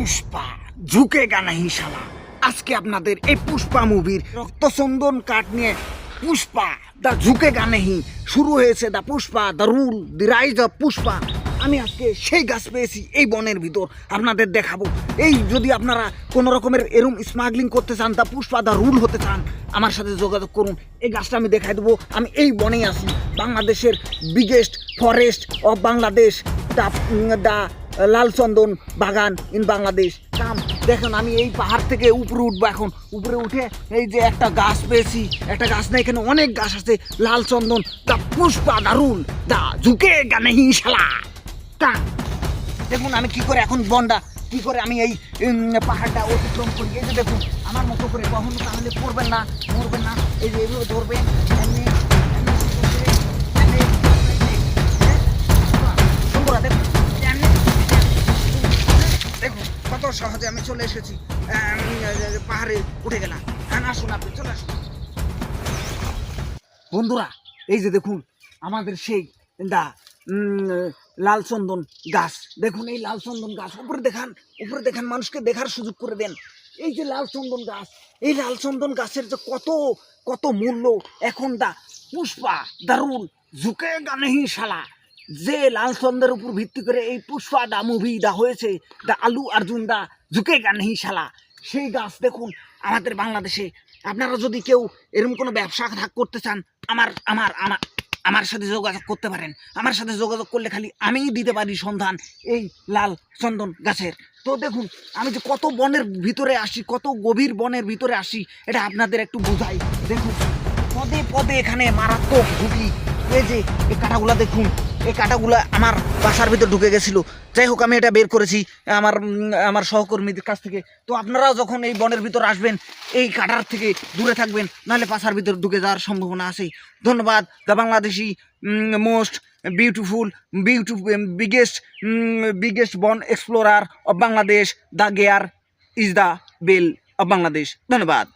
পুষ্পা, ঝুঁকেগা নাহি শালা। আজকে আপনাদের এই পুষ্পা মুভির রক্তচন্দন কাঠ নিয়ে পুষ্পা দা ঝুঁকেগা নেহি। শুরু হয়েছে the Pushpa the rule, the rise of Pushpa. আমি আজকে সেই গাছ পেয়েছি এই বনের ভিতর, আপনাদের দেখাবো। এই যদি আপনারা কোনো রকমের এরম স্মাগলিং করতে চান, দা পুষ্পা দা রুল হতে চান, আমার সাথে যোগাযোগ করুন। এই গাছটা আমি দেখাই দেবো। আমি এই বনেই আছি। বাংলাদেশের biggest forest of Bangladesh the the লালচন্দন বাগান ইন বাংলাদেশ। কাম, দেখুন আমি এই পাহাড় থেকে উপরে উঠবো এখন। উপরে উঠে এই যে একটা গাছ পেয়েছি, একটা গাছ না, এখানে অনেক গাছ আছে। লাল চন্দন দা পুষ্পা দারুণ দা ঝুঁকে গানে হিংসালা তা দেখুন আমি কি করে এখন বন্ডা, কি করে আমি এই পাহাড়টা অতিক্রম করি। এই যে দেখুন, আমার মতো করে কখনো তাহলে পড়বেন না, মরবেন না। এই যে এইভাবে ধরবেন কত সহজে আমি চলে এসেছি। পাহাড়ে উঠে গেলাম। হ্যাঁ আসুন আপনি, চলে আসুন। বন্ধুরা, এই যে দেখুন, আমাদের সেই দা লাল চন্দন গাছ। দেখুন, এই লাল চন্দন গাছ, উপরে দেখান উপরে দেখান, মানুষকে দেখার সুযোগ করে দেন। এই যে লাল চন্দন গাছ, এই লাল চন্দন গাছের যে কত কত মূল্য, এখন দা, পুষ্পা দারুণ, ঝুঁকে গানেহি শালা। যে লাল চন্দ্রের উপর ভিত্তি করে এই পুষ্পা দা মুভি দা হয়েছে, দা আলু অর্জুন দা ঝুঁকে গানেহি শালা। সেই গাছ দেখুন আমাদের বাংলাদেশে। আপনারা যদি কেউ এরকম কোনো ব্যবসা থাক করতে চান, আমার আমার আমার আমার সাথে যোগাযোগ করতে পারেন। আমার সাথে যোগাযোগ করলে খালি আমিই দিতে পারি সন্ধান এই লাল চন্দন গাছের। তো দেখুন, আমি যে কত বনের ভিতরে আসি, কত গভীর বনের ভিতরে আসি, এটা আপনাদের একটু বোঝাই। দেখুন, পদে পদে এখানে মারাত্মক ঝুঁকি। এই যে এই কাঁটাগুলা দেখুন এই কাঁটাগুলা আমার বাসার ভিতর ঢুকে গেছিল। যাই হোক, আমি এটা বের করেছি আমার আমার সহকর্মীদের কাছ থেকে। তো আপনারাও যখন এই বনের ভিতর আসবেন, এই কাঁটার থেকে দূরে থাকবেন, নাহলে বাসার ভিতর ঢুকে যাওয়ার সম্ভাবনা আছে ধন্যবাদ the Bangladeshi most beautiful, beauty biggest biggest বন explorer of Bangladesh the gear is the bell of Bangladesh. ধন্যবাদ।